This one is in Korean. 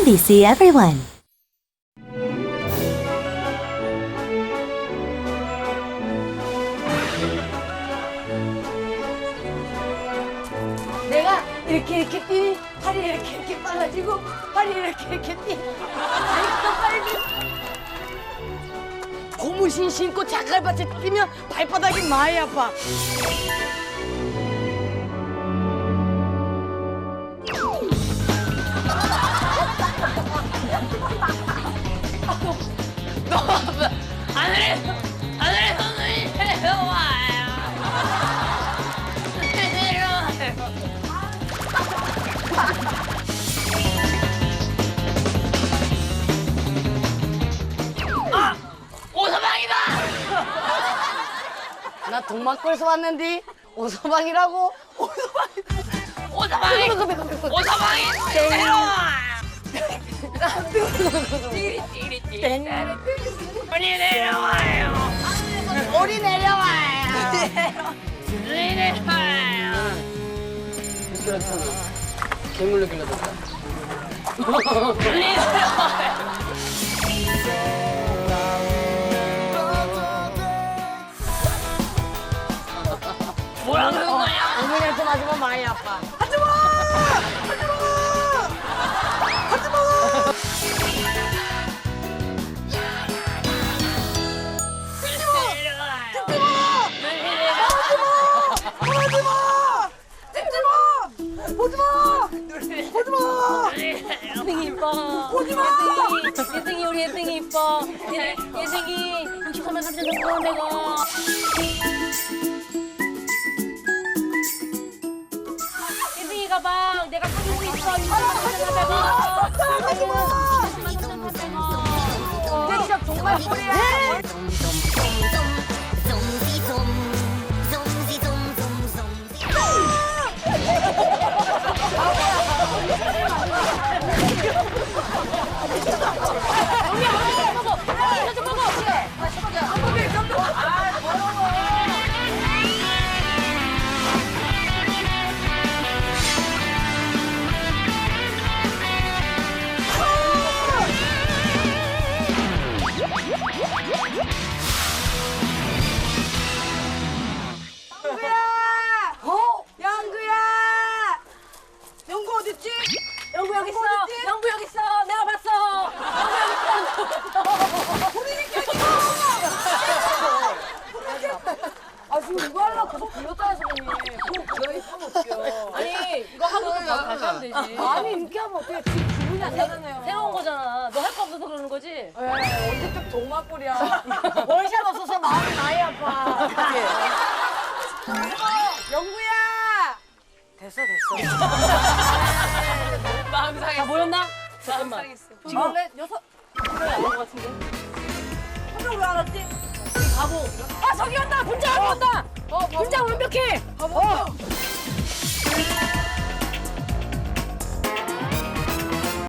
MBC Everyone. 내가 이렇게 이렇게 뛰니 팔이 이렇게 이렇게 빨라지고 팔이 이렇게 이렇게 뛰니 더 빨리 고무신 신고 자갈밭에 뛰면 발바닥이 많이 아파 하늘에 손을 내려와요. 내려와요. 아 오서방이다. 나 동막골에서 왔는데 오서방이라고 오서방이 오서방이 내려와. 띠리 빨리 내려와요. 오리 내려와요 빨리 내려와요. 괴물로 길러졌다. 빨리 내려와요. 뭐라 그런 거야? 어머니한테 맞으면 많이 아파 예승이 이뻐. 예승이, 예승이 우리 예승이 이뻐. 예- 예승이 63만 3천 원 내고. 예승이 가방 내가 사주고 있어. 63만 3천 원. 근데 진짜 정말 꼴이야 하면 되지. 아니 이렇게 하면 어떻게 지금 기분이 안 나잖아요 새로운 거잖아. 너 할 거 없어서 그러는 거지? 에 언제적 동막골이야 월샷 없어서 마음이 많이 아파 영구야 됐어 됐어 마음 상했어. 다 모였나? 잠깐만. 지금 원래 여섯 안것 같은데. 혼자 왜 알았지? 바보. 아 저기 온다. 분장 온다. 어, 분장 완벽해. 바보 어.